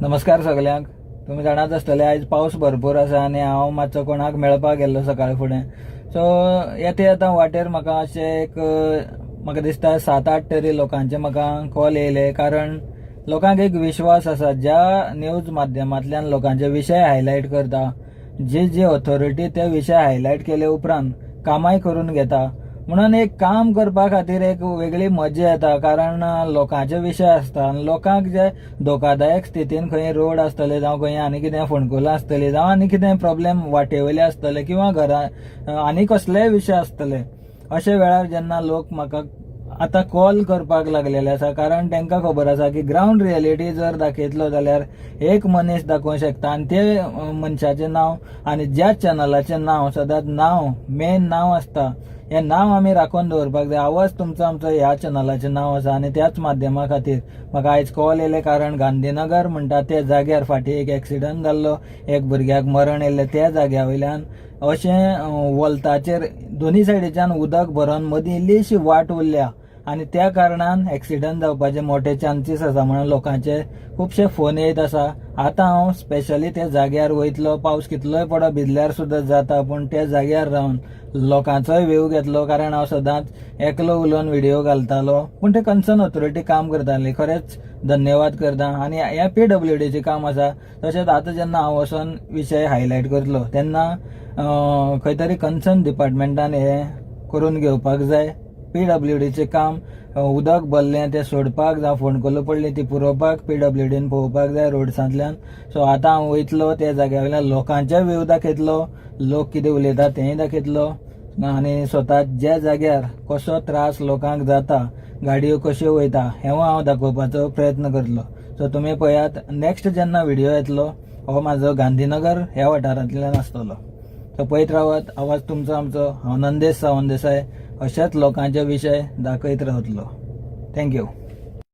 नमस्कार सगल्यांक तुमी जाणाच आसतले आयज पावस भरपूर आसा आनी हांव मातसो कोणाक मेळपाक गेल्लो सकाळी फुडें. सो येता येता वाटेर म्हाका अशें एक म्हाका दिसता सात आठ तरी लोकांचे म्हाका कॉल येयले. कारण लोकांक एक विश्वास आसा ज्या न्यूज माध्यमांतल्यान लोकांचे विशय हायलायट करता जी जी ऑथॉरिटी ते विशय हायलायट केले उपरांत कामाय करून घेता म्हणून एक काम करपा खातीर एक वेगळी मजा येता कारण लोकांचे विशय आसता आनी लोकांक जे धोकादायक स्थितीन खंय रोड आसतले जावं खंय आनी कितें फणकुलां आसतली जावं आनी कितें प्रॉब्लेम वाटेवयले आसतले किंवा घरा आनी कसलेय विशय आसतले अशे वेळार जेन्ना लोक म्हाका आतां कॉल करपाक लागलेले आसा कारण तांकां खबर आसा की ग्रावंड रियलिटी जर दाखयतलो जाल्यार एक मनीस दाखोवंक शकता आनी ते मनशाचें नांव आनी ज्या चॅनलाचें नांव सदांच नांव मेन नांव आसता हें नांव आमी राखून दवरपाक जाय आवाज तुमचो आमचो ह्या चॅनलाचें नांव आसा आनी त्याच माध्यमा खातीर म्हाका आयज कॉल येयले कारण गांधीनगर म्हणटा त्या जाग्यार फाटीं एक एक्सिडंट जाल्लो एक भुरग्याक मरण येयल्लें त्या जाग्या वयल्यान अशें वलताचेर दोनी सायडीच्यान उदक भरोन मदीं इल्लीशी वाट उरल्या. आनी त्या कारणान एक्सिडंट जावपाचे मोठे चान्सीस आसा म्हणून लोकांचे खुबशे फोन येत आसा आतां हांव स्पेशली त्या जाग्यार वयतलो पावस कितलोय पडो भिजल्यार सुद्दां जाता पूण त्या जाग्यार रावन लोकांचोय व्यू घेतलो कारण हांव सदांच एकलो उलोवन व्हिडिओ घालतालो पूण ते कन्सर्न ऑथॉरिटी काम करताली खरेंच धन्यवाद करता. आनी हे पी डब्ल्यू डीचें काम आसा तशेंच आतां जेन्ना हांव वचोन विशय हायलायट करतलो तेन्ना खंय तरी कन्सर्न डिपार्टमेंटान हें करून घेवपाक जाय. पी डब्ल्यू डीचें काम उदक भरलें तें सोडपाक जावं फोंडकुलां पडली ती पुरोवपाक पी डब्ल्यू डीन पळोवपाक जाय रोड्सांतल्यान सो आतां हांव वयतलो त्या जाग्या वयल्यान लोकांचे व्यू दाखयतलो लोक कितें उलयता तेंय दाखयतलो. आनी स्वता ज्या जाग्यार कसो त्रास लोकांक जाता गाडयो कश्यो वयता हेंवूय हांव दाखोवपाचो प्रयत्न करतलो. सो तुमी पळयात नेक्स्ट जेन्ना व्हिडियो येतलो हो म्हाजो गांधीनगर ह्या वाठारांतल्यान आसतलो. सो पळयत रावत आवाज तुमचो आमचो हांव नंदेश सावंत देसाय अशाच लोकांचे विशय दाखयत रावतलो थँक्यू